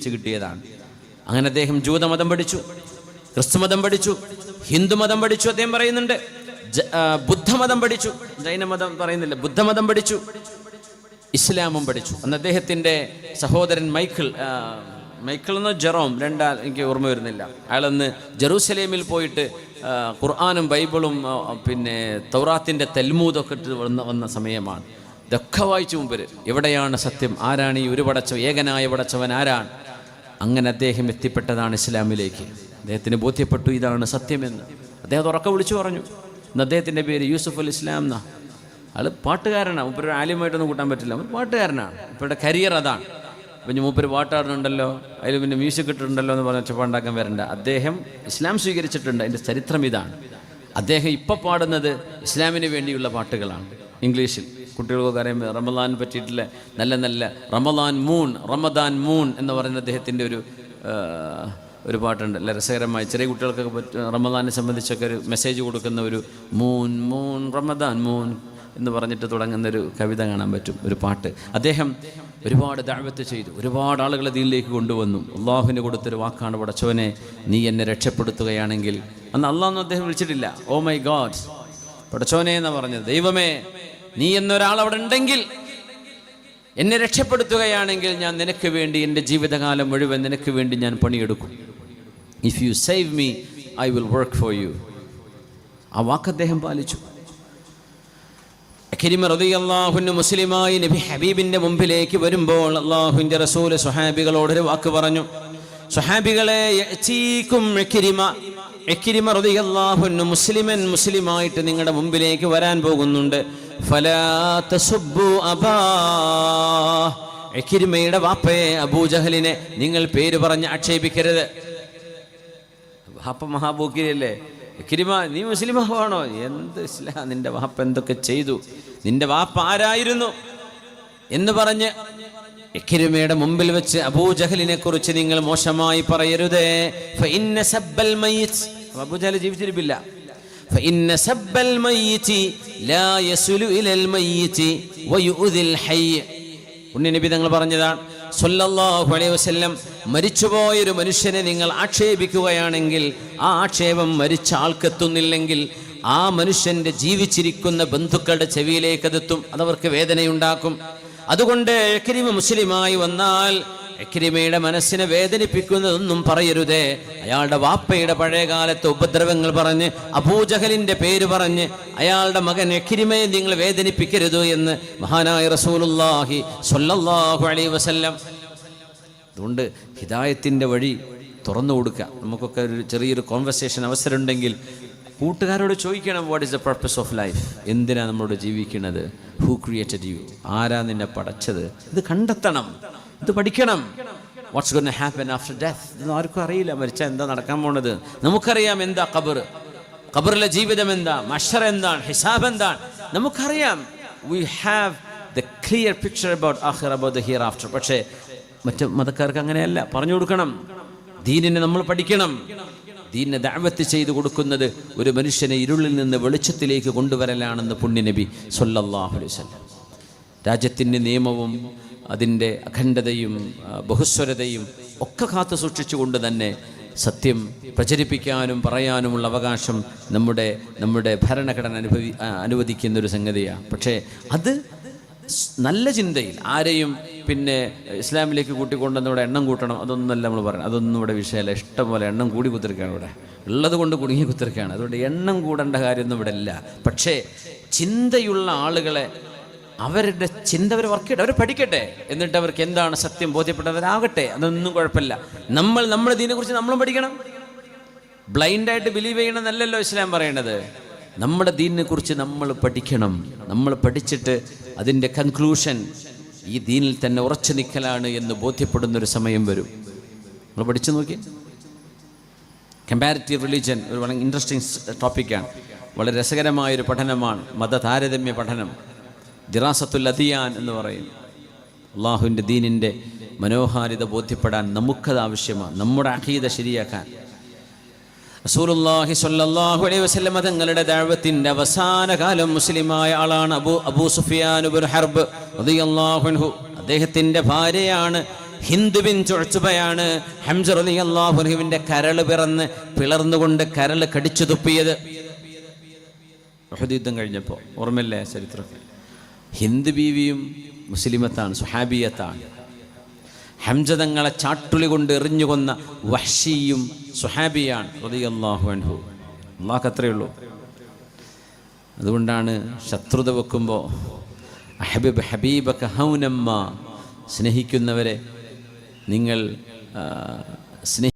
കിട്ടിയതാണ്. അങ്ങനെ അദ്ദേഹം ജൂതമതം പഠിച്ചു ക്രിസ്തുമതം പഠിച്ചു ഹിന്ദുമതം പഠിച്ചു അദ്ദേഹം പറയുന്നുണ്ട്. ബുദ്ധമതം പഠിച്ചു. ജൈനമതം പറയുന്നില്ല ബുദ്ധമതം പഠിച്ചു. ഇസ്ലാമും പഠിച്ചു. അന്ന് അദ്ദേഹത്തിന്റെ സഹോദരൻ മൈക്കിൾ മൈക്കിൾ എന്ന് ജെറോം രണ്ടാൾ എനിക്ക് ഓർമ്മ വരുന്നില്ല. അയാളന്ന് ജെറൂസലേമിൽ പോയിട്ട് ഖുർആാനും ബൈബിളും പിന്നെ തൗറാത്തിന്റെ തെൽമൂതൊക്കെ വന്ന വന്ന സമയമാണ്. ഇതൊക്കെ വായിച്ചു മുമ്പിൽ എവിടെയാണ് സത്യം? ആരാണ് ഈ ഒരു പടച്ചവൻ? ഏകനായ പടച്ചവൻ ആരാണ്? അങ്ങനെ അദ്ദേഹം എത്തിപ്പെട്ടതാണ് ഇസ്ലാമിലേക്ക്. അദ്ദേഹത്തിന് ബോധ്യപ്പെട്ടു ഇതാണ് സത്യമെന്ന്. അദ്ദേഹം ഉറക്കെ വിളിച്ചു പറഞ്ഞു. ഇന്ന് അദ്ദേഹത്തിന്റെ പേര് യൂസുഫ് അൽ ഇസ്ലാം എന്നാ. ആൾ പാട്ടുകാരനാണ് മൂപ്പര് ഒരു ആലിമായിട്ടൊന്നും കൂട്ടാൻ പറ്റില്ല. പാട്ടുകാരനാണ്. ഇപ്പോഴത്തെ കരിയർ അതാണ്. പിന്നെ മൂപ്പര് പാട്ടാടുന്നുണ്ടല്ലോ. അതിൽ പിന്നെ മ്യൂസിക് ഇട്ടിട്ടുണ്ടല്ലോ എന്ന് പറഞ്ഞ ഒച്ചപ്പാണ്ടാക്കാൻ വരണ്ട. അദ്ദേഹം ഇസ്ലാം സ്വീകരിച്ചിട്ടുണ്ട്. അതിന്റെ ചരിത്രം ഇതാണ്. അദ്ദേഹം ഇപ്പം പാടുന്നത് ഇസ്ലാമിന് വേണ്ടിയുള്ള പാട്ടുകളാണ്. ഇംഗ്ലീഷിൽ. കുട്ടികൾക്കൊക്കെ അറിയാം റമദാൻ പറ്റിയിട്ടുള്ള നല്ല നല്ല റമദാൻ മൂൺ റമദാൻ മൂൺ എന്ന് പറയുന്ന അദ്ദേഹത്തിന്റെ ഒരു ഒരു പാട്ടുണ്ട്. അല്ല? രസകരമായി. ചെറിയ കുട്ടികൾക്കൊക്കെ റമദാനെ സംബന്ധിച്ചൊക്കെ ഒരു മെസ്സേജ് കൊടുക്കുന്ന ഒരു മൂൺ മൂൺ റമദാൻ മൂൺ എന്ന് പറഞ്ഞിട്ട് തുടങ്ങുന്ന ഒരു കവിത കാണാൻ പറ്റും. ഒരു പാട്ട്. അദ്ദേഹം ഒരുപാട് ദാവത്ത് ചെയ്തു. ഒരുപാട് ആളുകളെ ദീനിലേക്ക് കൊണ്ടുവന്നു. അള്ളാഹുവിന് കൊടുത്തൊരു വാക്കാണ് പടച്ചവനെ നീ എന്നെ രക്ഷപ്പെടുത്തുകയാണെങ്കിൽ അന്ന് അള്ളാഹൊന്നും അദ്ദേഹം വിളിച്ചിട്ടില്ല. ഓ മൈ ഗോഡ് പടച്ചോനെ എന്ന് പറഞ്ഞത്? ദൈവമേ നീ എന്നൊരാൾ അവിടെ ഉണ്ടെങ്കിൽ എന്നെ രക്ഷപ്പെടുത്തുകയാണെങ്കിൽ ഞാൻ നിനക്ക് വേണ്ടി എന്റെ ജീവിതകാലം മുഴുവൻ നിനക്ക് വേണ്ടി ഞാൻ പണിയെടുക്കും. If you save me I will work for you ആ വാക്ക് അദ്ദേഹം പാലിച്ചു. അഖിരിമ മുസ്ലിമായി നബി ഹബീബിന്റെ മുമ്പിലേക്ക് വരുമ്പോൾ അള്ളാഹുവിന്റെ റസൂൽ സുഹാബികളോട് ഒരു വാക്ക് പറഞ്ഞു. സുഹാബികളെ മുസ്ലിമൻ മുസ്ലിമായിട്ട് നിങ്ങളുടെ മുമ്പിലേക്ക് വരാൻ പോകുന്നുണ്ട്. ഇക്രിമയുടെ വാപ്പയെ അബൂജഹലിനെ നിങ്ങൾ പേര് പറഞ്ഞ് ആക്ഷേപിക്കരുത്. വാപ്പ മഹാബൂക്കിരിയല്ലേ? എക്കിരിമ നീ മുസ്ലിം ആണോ എന്ത് ഇസ്ലാം? നിന്റെ വാപ്പ എന്തൊക്കെ ചെയ്തു? നിന്റെ വാപ്പ ആരായിരുന്നു? എന്ന് പറഞ്ഞ് എക്കിരിമയുടെ മുമ്പിൽ വെച്ച് അബൂജഹലിനെ കുറിച്ച് നിങ്ങൾ മോശമായി പറയരുതേ. അബൂജഹൽ ജീവിച്ചിരിപ്പില്ല. فإن سب الميت لا يصل إلى الميت ويؤذي الحي ഉണ്ണിനബി തങ്ങൾ പറഞ്ഞതാണ് സല്ലല്ലാഹു അലൈഹി വസല്ലം മരിച്ചുപോയ ഒരു മനുഷ്യനെ നിങ്ങൾ ആക്ഷേപിക്കുകയാണെങ്കിൽ ആ ആക്ഷേപം മരിച്ച ആൾക്കെത്തുന്നില്ലെങ്കിൽ ആ മനുഷ്യന്റെ ജീവിച്ചിരിക്കുന്ന ബന്ധുക്കളുടെ ചെവിയിലേക്ക് അതെത്തും അതവർക്ക് വേദനയുണ്ടാക്കും അതുകൊണ്ട് എക്രിമ മുസ്ലിമായി വന്നാൽ എക്രിമയുടെ മനസ്സിനെ വേദനിപ്പിക്കുന്നതൊന്നും പറയരുതേ. അയാളുടെ വാപ്പയുടെ പഴയകാലത്തെ ഉപദ്രവങ്ങൾ പറഞ്ഞ് അബൂജഹലിന്റെ പേര് പറഞ്ഞ് അയാളുടെ മകൻ എക്രിമയെ നിങ്ങൾ വേദനിപ്പിക്കരുത് എന്ന് മഹാനായ റസൂലുള്ളാഹി സ്വല്ലല്ലാഹു അലൈഹി വസല്ലം. അതുകൊണ്ട് ഹിദായത്തിന്റെ വഴി തുറന്നു കൊടുക്കുക. നമുക്കൊക്കെ ഒരു ചെറിയൊരു കോൺവെർസേഷൻ അവസരം ഉണ്ടെങ്കിൽ കൂട്ടുകാരോട് ചോദിക്കണം what is the purpose of life എന്തിനാണ് നമ്മളോട് ജീവിക്കുന്നത്? ഹൂ ക്രിയേറ്റഡ് യു ആരാ നിന്നെ പടച്ചത്? ഇത് കണ്ടെത്തണം. ഇത് പഠിക്കണം. What's gonna happen after death ഇതൊന്നും ആർക്കും അറിയില്ല. മരിച്ചാൽ എന്താ നടക്കാൻ പോണത്? നമുക്കറിയാം എന്താ കബർ ഖബറിലെ ജീവിതം എന്താ? മഷർ എന്താണ്? ഹിസാബ് എന്താണ്? നമുക്കറിയാം. We have the clear picture about Ahir about the hereafter പക്ഷേ മറ്റു മതക്കാർക്ക് അങ്ങനെയല്ല. പറഞ്ഞു കൊടുക്കണം. ദീനിനെ നമ്മൾ പഠിക്കണം. ദീനിനെ ദാവത്ത് ചെയ്തു കൊടുക്കുന്നത് ഒരു മനുഷ്യനെ ഇരുളിൽ നിന്ന് വെളിച്ചത്തിലേക്ക് കൊണ്ടുവരലാണെന്ന് പുണ്യനബി സൊല്ലാഹുലി വസല്ലം. രാജ്യത്തിന്റെ നിയമവും അതിന്റെ അഖണ്ഡതയും ബഹുസ്വരതയും ഒക്കെ കാത്തു സൂക്ഷിച്ചുകൊണ്ട് തന്നെ സത്യം പ്രചരിപ്പിക്കാനും പറയാനുമുള്ള അവകാശം നമ്മുടെ നമ്മുടെ ഭരണഘടന അനുഭവി അനുവദിക്കുന്ന ഒരു സംഗതിയാണ് പക്ഷേ അത് നല്ല ചിന്തയിൽ ആരെയും പിന്നെ ഇസ്ലാമിലേക്ക് കൂട്ടിക്കൊണ്ടുവന്ന് ഇവിടെ എണ്ണം കൂട്ടണം അതൊന്നുമല്ല നമ്മൾ പറയണം അതൊന്നും ഇവിടെ വിഷയമല്ല. ഇഷ്ടംപോലെ എണ്ണം കൂടി കുത്തിരിക്കുകയാണ് ഇവിടെ. ഉള്ളത് കൊണ്ട് കുടുങ്ങി കുത്തിരിക്കുകയാണ്. അതുകൊണ്ട് എണ്ണം കൂടേണ്ട കാര്യമൊന്നും ഇവിടെ ഇല്ല. പക്ഷേ ചിന്തയുള്ള ആളുകളെ അവരുടെ ചിന്ത അവർ വർക്ക് ചെയ്യട്ടെ. അവർ പഠിക്കട്ടെ. എന്നിട്ട് അവർക്ക് എന്താണ് സത്യം ബോധ്യപ്പെട്ടവരാകട്ടെ. അതൊന്നും കുഴപ്പമില്ല. നമ്മൾ നമ്മുടെ ഇതിനെക്കുറിച്ച് നമ്മളും പഠിക്കണം. ബ്ലൈൻഡായിട്ട് ബിലീവ് ചെയ്യണമെന്നല്ലല്ലോ ഇസ്ലാം പറയേണ്ടത് നമ്മുടെ ദീനിനെ കുറിച്ച് നമ്മൾ പഠിക്കണം. നമ്മൾ പഠിച്ചിട്ട് അതിന്റെ കൺക്ലൂഷൻ ഈ ദീനിൽ തന്നെ ഉറച്ചു നിൽക്കലാണ് എന്ന് ബോധ്യപ്പെടുന്ന ഒരു സമയം വരും. നമ്മൾ പഠിച്ചു നോക്കി. കമ്പാരിറ്റീവ് റിലീജൻ ഒരു വളരെ ഇൻട്രസ്റ്റിംഗ് ടോപ്പിക്കാണ് വളരെ രസകരമായൊരു പഠനമാണ്. മതതാരതമ്യ പഠനം. ദിറാസത്തുൽ അതിയാൻ എന്ന് പറയും. അള്ളാഹുവിന്റെ ദീനിന്റെ മനോഹാരിത ബോധ്യപ്പെടാൻ നമുക്കത് ആവശ്യമാണ്. നമ്മുടെ അഹീത ശരിയാക്കാൻ. റസൂലുള്ളാഹി സ്വല്ലല്ലാഹു അലൈഹി വസല്ലമ തങ്ങളുടെ ദഅവത്തിന്റെ അവസാന കാലം മുസ്ലിമായ ആളാണ് അബൂ അബൂ സുഫിയാൻ ഇബ്നു ഹർബ് റളിയല്ലാഹു അൻഹു. അദ്ദേഹത്തിന്റെ ഭാര്യയാണ് ഹിന്ദുവിൻ ബിൻ ചുഴച്ചുബയാണ് ഹംസ റലി കരൾ കരൾ പിറന്ന് പിളർന്നുകൊണ്ട് കരൾ കടിച്ചു തുപ്പിയത്. യുദ്ധം കഴിഞ്ഞപ്പോൾ. ഓർമ്മയില്ലേ ചരിത്രത്തിൽ ഹിന്ദു ബീവിയും മുസ്ലിമത്താണ് സുഹാബിയത്താണ്. ഹംജതങ്ങളെ ചാട്ടുളി കൊണ്ട് എറിഞ്ഞുകൊന്ന വഹ്ഷിയും സുഹാബിയാണ് റളിയല്ലാഹു അൻഹു. അള്ളാഹ് ഉള്ളൂ അതുകൊണ്ടാണ് ശത്രുത വെക്കുമ്പോൾ അഹബിബ് ഹബീബക്ക ഹൗനമ്മ സ്നേഹിക്കുന്നവരെ നിങ്ങൾ സ്നേഹി